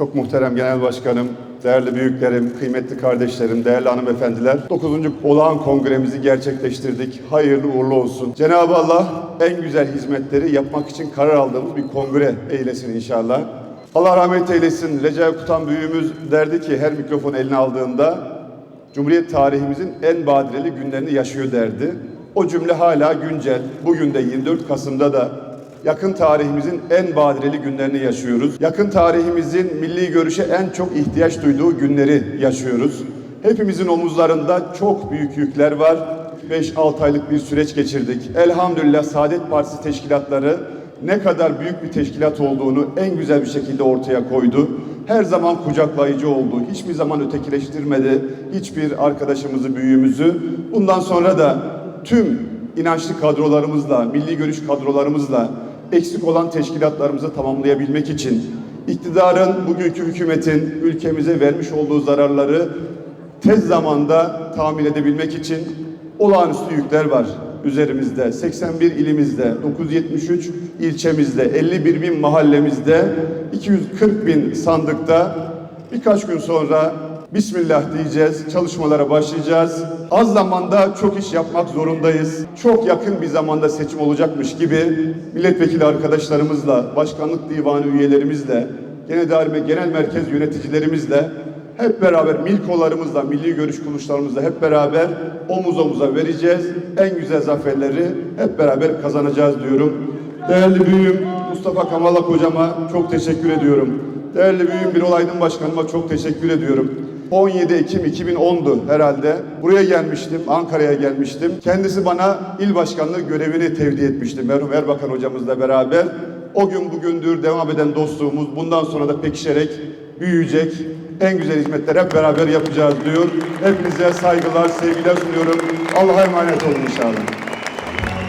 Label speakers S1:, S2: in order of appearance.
S1: Çok muhterem Genel Başkanım, değerli büyüklerim, kıymetli kardeşlerim, değerli hanımefendiler. 9. olağan kongremizi gerçekleştirdik. Hayırlı uğurlu olsun. Cenab-ı Allah en güzel hizmetleri yapmak için karar aldığımız bir kongre eylesin inşallah. Allah rahmet eylesin. Recep Kutan büyüğümüz derdi ki her mikrofon eline aldığında Cumhuriyet tarihimizin en badireli günlerini yaşıyor derdi. O cümle hala güncel. Bugün de 24 Kasım'da da yakın tarihimizin en badireli günlerini yaşıyoruz. Yakın tarihimizin milli görüşe en çok ihtiyaç duyduğu günleri yaşıyoruz. Hepimizin omuzlarında çok büyük yükler var. 5-6 aylık bir süreç geçirdik. Elhamdülillah Saadet Partisi teşkilatları ne kadar büyük bir teşkilat olduğunu en güzel bir şekilde ortaya koydu. Her zaman kucaklayıcı oldu. Hiçbir zaman ötekileştirmedi hiçbir arkadaşımızı, büyüğümüzü. Bundan sonra da tüm inançlı kadrolarımızla, milli görüş kadrolarımızla eksik olan teşkilatlarımızı tamamlayabilmek için iktidarın, bugünkü hükümetin ülkemize vermiş olduğu zararları tez zamanda tamir edebilmek için olağanüstü yükler var üzerimizde. 81 ilimizde, 973 ilçemizde, 51 bin mahallemizde, 240 bin sandıkta birkaç gün sonra Bismillah diyeceğiz, çalışmalara başlayacağız. Az zamanda çok iş yapmak zorundayız. Çok yakın bir zamanda seçim olacakmış gibi milletvekili arkadaşlarımızla, başkanlık divanı üyelerimizle, genel daire genel merkez yöneticilerimizle hep beraber milkolarımızla, milli görüş kuruluşlarımızla hep beraber omuz omuza vereceğiz. En güzel zaferleri hep beraber kazanacağız diyorum. Değerli büyüğüm Mustafa Kamalak hocama çok teşekkür ediyorum. Değerli büyüğüm Birol Aydın Başkanıma çok teşekkür ediyorum. 17 Ekim 2010'du herhalde. Buraya gelmiştim, Ankara'ya gelmiştim. Kendisi bana il başkanlığı görevini tevdi etmişti merhum Erbakan hocamızla beraber. O gün bugündür devam eden dostluğumuz bundan sonra da pekişerek büyüyecek. En güzel hizmetler hep beraber yapacağız diyor. Hepinize saygılar, sevgiler sunuyorum. Allah'a emanet olun inşallah.